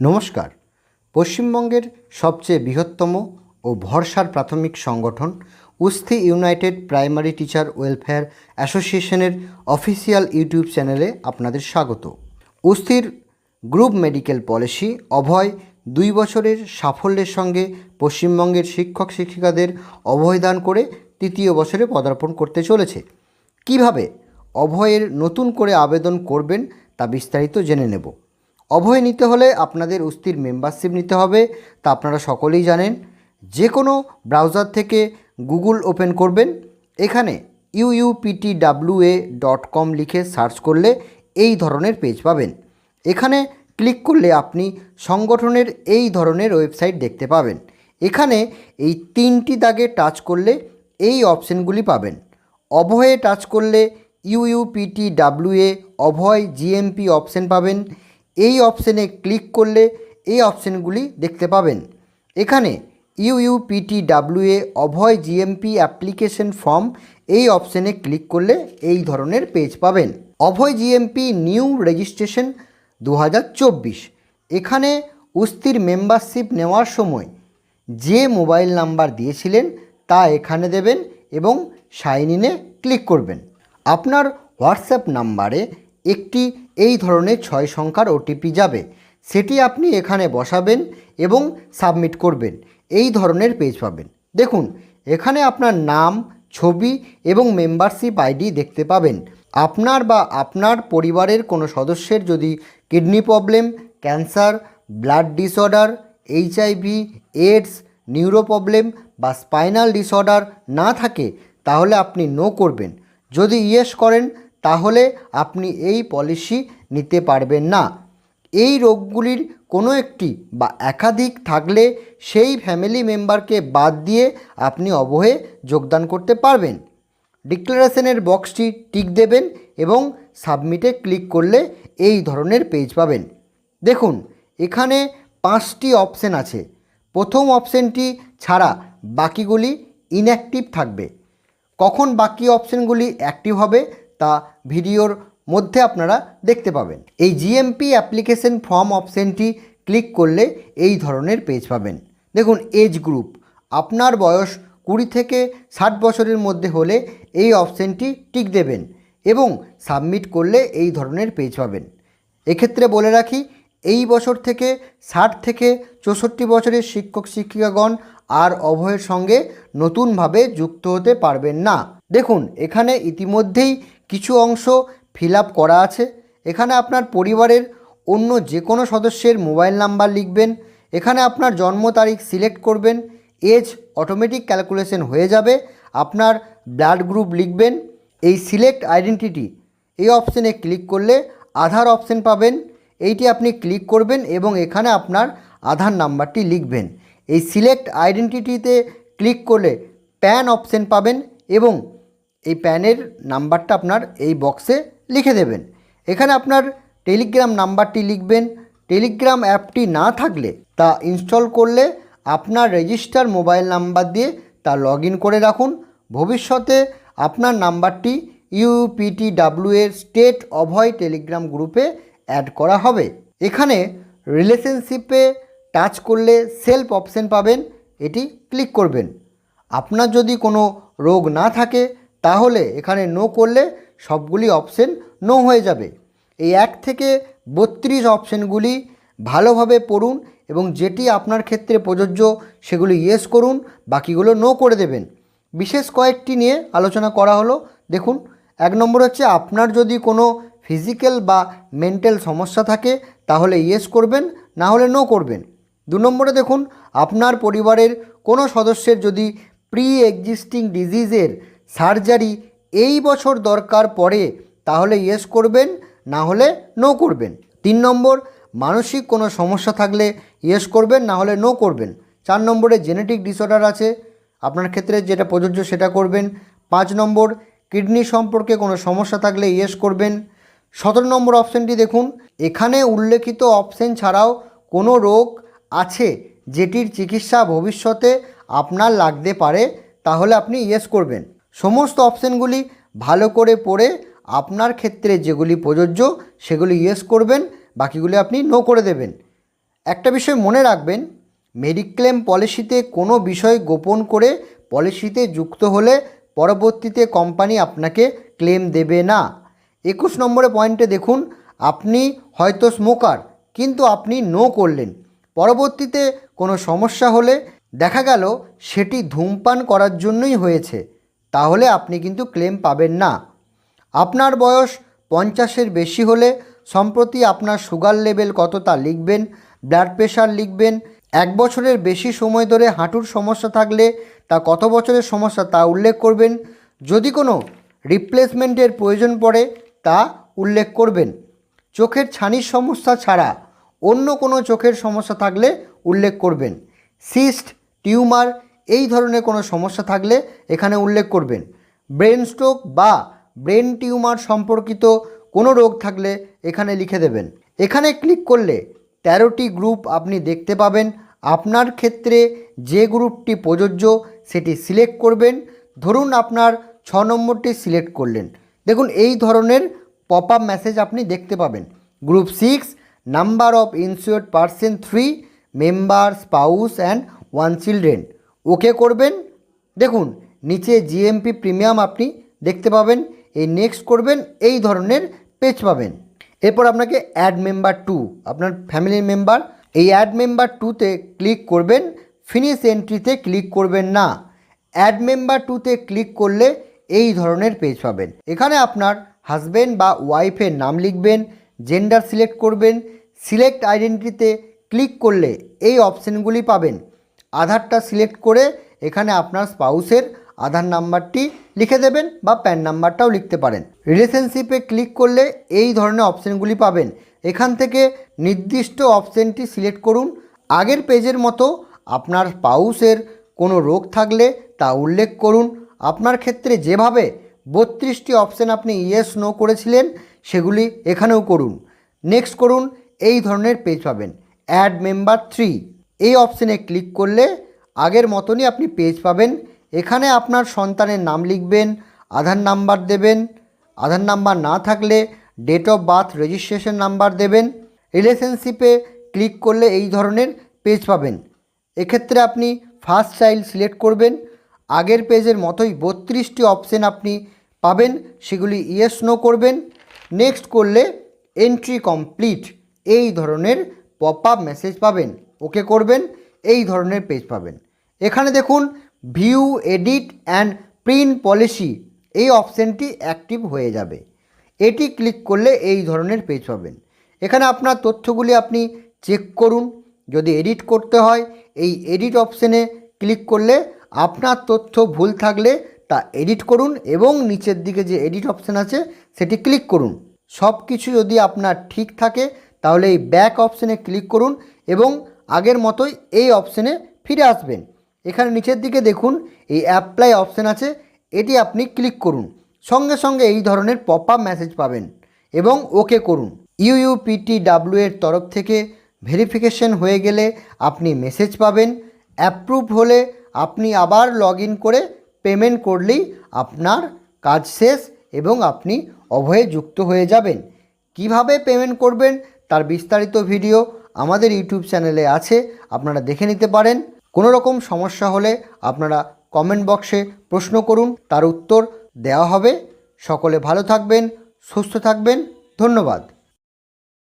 নমস্কার। পশ্চিমবঙ্গের সবচেয়ে বৃহত্তম ও ভরসার প্রাথমিক সংগঠন উস্থি ইউনাইটেড প্রাইমারি টিচার ওয়েলফেয়ার অ্যাসোসিয়েশনের অফিসিয়াল ইউটিউব চ্যানেলে আপনাদের স্বাগত। উস্থির গ্রুপ মেডিকেল পলিসি অভয় দুই বছরের সাফল্যের সঙ্গে পশ্চিমবঙ্গের শিক্ষক শিক্ষিকাদের অভয়দান করে তৃতীয় বছরে পদার্পণ করতে চলেছে। কীভাবে অভয়ের নতুন করে আবেদন করবেন তা বিস্তারিত জেনে নেব। অভয় নিতে হলে আপনাদের উস্তির মেম্বারশিপ নিতে হবে। তা আপনারা সকলেই জানেন। যে কোনো ব্রাউজার থেকে গুগল ওপেন করবেন। এখানে ইউইউপিটিডাব্লিউএ ডট কম লিখে সার্চ করলে এই ধরনের পেজ পাবেন। এখানে ক্লিক করলে আপনি সংগঠনের এই ধরনের ওয়েবসাইট দেখতে পাবেন। এখানে এই তিনটি দাগে টাচ করলে এই অপশানগুলি পাবেন। অভয়ে টাচ করলে ইউইউপিটি ডাব্লিউএ অভয় জিএমপি অপশন পাবেন। এই অপশানে ক্লিক করলে এই অপশানগুলি দেখতে পাবেন। এখানে UUPT WA Abhay GMP application form এই অপশানে ক্লিক করলে এই ধরনের পেজ পাবেন। অভয় জিএমপি নিউ রেজিস্ট্রেশন দু হাজার চব্বিশ। এখানে উস্তির মেম্বারশিপ নেওয়ার সময় যে মোবাইল নাম্বার দিয়েছিলেন তা এখানে দেবেন এবং সাইন ইনে ক্লিক করবেন। আপনার হোয়াটসঅ্যাপ নাম্বারে একটি এই ধরনের ছয় সংখ্যার ওটিপি যাবে। সেটি আপনি এখানে বসাবেন এবং সাবমিট করবেন। এই ধরনের পেজ পাবেন। দেখুন, এখানে আপনার নাম, ছবি এবং মেম্বারশিপ আইডি দেখতে পাবেন। আপনার বা আপনার পরিবারের কোনো সদস্যের যদি kidney problem, cancer, blood disorder, HIV, AIDS, neuro problem বা স্পাইনাল ডিসঅর্ডার না থাকে, তাহলে আপনি নো করবেন। যদি ইয়েস করেন তাহলে আপনি এই পলিসি নিতে পারবেন না। এই রোগগুলির কোনো একটি বা একাধিক থাকলে সেই ফ্যামিলি মেম্বারকে বাদ দিয়ে আপনি অবহে যোগদান করতে পারবেন। ডিক্লারেশনের বক্সটি টিক দেবেন এবং সাবমিটে ক্লিক করলে এই ধরনের পেজ পাবেন। দেখুন, এখানে পাঁচটি অপশন আছে। প্রথম অপশনটি ছাড়া বাকিগুলি ইনঅ্যাক্টিভ থাকবে। কখন বাকি অপশনগুলি অ্যাক্টিভ হবে তা ভিডিওর মধ্যে আপনারা দেখতে পাবেন। এই জিএমপি অ্যাপ্লিকেশন ফর্ম অপশনটি ক্লিক করলে এই ধরনের পেজ পাবেন। দেখুন এজ গ্রুপ আপনার বয়স কুড়ি থেকে ষাট বছরের মধ্যে হলে এই অপশনটি টিক দেবেন এবং সাবমিট করলে এই ধরনের পেজ পাবেন। এক্ষেত্রে বলে রাখি, এই বছর থেকে ষাট থেকে চৌষট্টি বছরের শিক্ষক, শিক্ষিকাগণ আর অভয়ের সঙ্গে নতুনভাবে যুক্ত হতে পারবেন না। দেখুন, এখানে ইতিমধ্যেই কিছু অংশ ফিল করা আছে। এখানে আপনার পরিবারের অন্য যে কোনো সদস্যের মোবাইল নাম্বার লিখবেন। এখানে আপনার জন্ম তারিখ সিলেক্ট করবেন। এজ অটোমেটিক ক্যালকুলেশন হয়ে যাবে। আপনার ব্লাড গ্রুপ লিখবেন। এই সিলেক্ট আইডেন্টিটি, এই অপশানে ক্লিক করলে আধার অপশান পাবেন। এইটি আপনি ক্লিক করবেন এবং এখানে আপনার আধার নাম্বারটি লিখবেন। এই সিলেক্ট আইডেন্টিটিতে ক্লিক করলে প্যান অপশান পাবেন এবং এই প্যানের নাম্বারটা আপনার এই বক্সে লিখে দেবেন। এখানে আপনার টেলিগ্রাম নাম্বারটি লিখবেন। টেলিগ্রাম অ্যাপটি না থাকলে তা ইনস্টল করলে আপনার রেজিস্টার মোবাইল নাম্বার দিয়ে তা লগ করে রাখুন। ভবিষ্যতে আপনার নাম্বারটি ইউপিটিডাব্লিউ এর স্টেট অভয় টেলিগ্রাম গ্রুপে অ্যাড করা হবে। এখানে রিলেশনশিপে টাচ করলে সেলফ অপশন পাবেন। এটি ক্লিক করবেন। আপনার যদি কোনো রোগ না থাকে তাহলে এখানে নো করলে সবগুলি অপশন নো হয়ে যাবে। এই এক থেকে বত্রিশ অপশনগুলি ভালোভাবে পড়ুন এবং যেটি আপনার ক্ষেত্রে প্রযোজ্য সেগুলি ইয়েস করুন, বাকিগুলো নো করে দেবেন। বিশেষ কয়েকটি নিয়ে আলোচনা করা হলো। দেখুন, এক নম্বর হচ্ছে আপনার যদি কোনো ফিজিক্যাল বা মেন্টাল সমস্যা থাকে, তাহলে ইয়েস করবেন, না হলে নো করবেন। দু নম্বরে দেখুন, আপনার পরিবারের কোনো সদস্যের যদি প্রি এক্সিস্টিং ডিজিজের সার্জারি এই বছর দরকার পড়ে, তাহলে ইয়েস করবেন, না হলে নো করবেন। তিন নম্বর, মানসিক কোনো সমস্যা থাকলে ইয়েস করবেন, না হলে নো করবেন। চার নম্বরে জেনেটিক ডিসঅর্ডার আছে, আপনার ক্ষেত্রে যেটা প্রযোজ্য সেটা করবেন। পাঁচ নম্বর কিডনি সম্পর্কে কোনো সমস্যা থাকলে ইয়েস করবেন। সতেরো নম্বর অপশানটি দেখুন, এখানে উল্লেখিত অপশান ছাড়াও কোনো রোগ আছে যেটির চিকিৎসা ভবিষ্যতে আপনার লাগতে পারে, তাহলে আপনি ইয়েস করবেন। সমস্ত অপশানগুলি ভালো করে পড়ে আপনার ক্ষেত্রে যেগুলি প্রযোজ্য সেগুলি ইয়েস করবেন, বাকিগুলি আপনি নো করে দেবেন। একটা বিষয় মনে রাখবেন মেডিক্লেম পলিসিতে কোনো বিষয় গোপন করে পলিসিতে যুক্ত হলে পরবর্তীতে কোম্পানি আপনাকে ক্লেম দেবে না। একুশ নম্বরে পয়েন্টে দেখুন, আপনি হয়তো স্মোকার কিন্তু আপনি নো করলেন। পরবর্তীতে কোনো সমস্যা হলে দেখা গেল সেটি ধূমপান করার জন্যই হয়েছে। তাহলে আপনি কিন্তু ক্লেম পাবেন না। আপনার বয়স পঞ্চাশের বেশি হলে সম্প্রতি আপনার সুগার লেভেল কত তা লিখবেন ব্লাড প্রেশার লিখবেন, এক বছরের বেশি সময় ধরে হাঁটুর সমস্যা থাকলে তা কত বছরের সমস্যা তা উল্লেখ করবেন। যদি কোনো রিপ্লেসমেন্টের প্রয়োজন পড়ে তা উল্লেখ করবেন। চোখের ছানির সমস্যা ছাড়া অন্য কোনো চোখের সমস্যা থাকলে উল্লেখ করবেন। সিস্ট, টিউমার এই ধরনের কোনো সমস্যা থাকলে এখানে উল্লেখ করবেন। ব্রেন স্ট্রোক বা ব্রেন টিউমার সম্পর্কিত কোনো রোগ থাকলে এখানে লিখে দেবেন। এখানে ক্লিক করলে তেরোটি গ্রুপ আপনি দেখতে পাবেন। আপনার ক্ষেত্রে যে গ্রুপটি প্রযোজ্য সেটি সিলেক্ট করবেন। ধরুন আপনার ছ নম্বরটি সিলেক্ট করলেন। দেখুন, এই ধরনের পপ আপ মেসেজ আপনি দেখতে পাবেন। Group six, number of insured person three, member, spouse, and one children. Okay করবেন? দেখুন, নিচে জিএমপি প্রিমিয়াম আপনি দেখতে পাবেন, এই নেক্সট করবেন, এই ধরনের পেজ পাবেন। এরপর আপনাকে অ্যাড মেম্বার টু আপনার ফ্যামিলির মেম্বার এই অ্যাড মেম্বার টুতে ক্লিক করবেন ফিনিশ এন্ট্রিতে ক্লিক করবেন না। অ্যাড মেম্বার টুতে ক্লিক করলে এই ধরনের পেজ পাবেন। এখানে আপনার হাজব্যান্ড বা ওয়াইফের নাম লিখবেন জেন্ডার সিলেক্ট করবেন সিলেক্ট আইডেন্টিটিতে ক্লিক করলে এই অপশানগুলি পাবেন। আধারটা সিলেক্ট করে এখানে আপনার স্পাউসের আধার নাম্বারটি লিখে দেবেন বা প্যান নাম্বারটাও লিখতে পারেন। রিলেশনশিপে ক্লিক করলে এই ধরনের অপশানগুলি পাবেন। এখান থেকে নির্দিষ্ট অপশানটি সিলেক্ট করুন। আগের পেজের মতো আপনার স্পাউসের কোনো রোগ থাকলে তা উল্লেখ করুন। আপনার ক্ষেত্রে যেভাবে বত্রিশটি অপশান আপনি ইয়েস, নো করেছিলেন, সেগুলি এখানেও করুন। নেক্সট করুন, এই ধরনের পেজ পাবেন। Add member three. এই অপশানে ক্লিক করলে আগের মতনই আপনি পেজ পাবেন। এখানে আপনার সন্তানের নাম লিখবেন, আধার নাম্বার দেবেন, আধার নাম্বার না থাকলে date of birth registration number দেবেন। রিলেশনশিপে ক্লিক করলে এই ধরনের পেজ পাবেন। এক্ষেত্রে আপনি ফার্স্ট চাইল্ড সিলেক্ট করবেন। আগের পেজের মতোই বত্রিশটি অপশন আপনি পাবেন, সেগুলি ইয়েস নো করবেন। নেক্সট করলে এন্ট্রি কমপ্লিট এই ধরনের পপ আপ মেসেজ পাবেন। ওকে করবেন, এই ধরনের পেজ পাবেন। এখানে দেখুন view edit and print policy এই অপশানটি অ্যাক্টিভ হয়ে যাবে। এটি ক্লিক করলে এই ধরনের পেজ পাবেন। এখানে আপনার তথ্যগুলি আপনি চেক করুন। যদি এডিট করতে হয়, এই এডিট অপশানে ক্লিক করলে আপনার তথ্য ভুল থাকলে তা এডিট করুন এবং নিচের দিকে যে এডিট অপশান আছে, সেটি ক্লিক করুন। সব কিছু যদি আপনার ঠিক থাকে, তাহলে এই ব্যাক অপশানে ক্লিক করুন এবং আগের মতোই এই অপশানে ফিরে আসবেন। এখানে নিচের দিকে দেখুন, এই অ্যাপ্লাই অপশান আছে। এটি আপনি ক্লিক করুন। সঙ্গে সঙ্গে এই ধরনের পপ আপ মেসেজ পাবেন এবং ওকে করুন। ইউইউপিটিডাব্লিউ এর তরফ থেকে ভেরিফিকেশন হয়ে গেলে আপনি মেসেজ পাবেন। অ্যাপ্রুভ হলে আপনি আবার লগ করে পেমেন্ট করলেই আপনার কাজ শেষ এবং আপনি অভয়ে যুক্ত হয়ে যাবেন। কীভাবে পেমেন্ট করবেন তার বিস্তারিত ভিডিও আমাদের ইউটিউব চ্যানেলে আছে, আপনারা দেখে নিতে পারেন। কোনো রকম সমস্যা হলে আপনারা কমেন্ট বক্সে প্রশ্ন করুন, তার উত্তর দেওয়া হবে। সকলে ভালো থাকবেন, সুস্থ থাকবেন, ধন্যবাদ।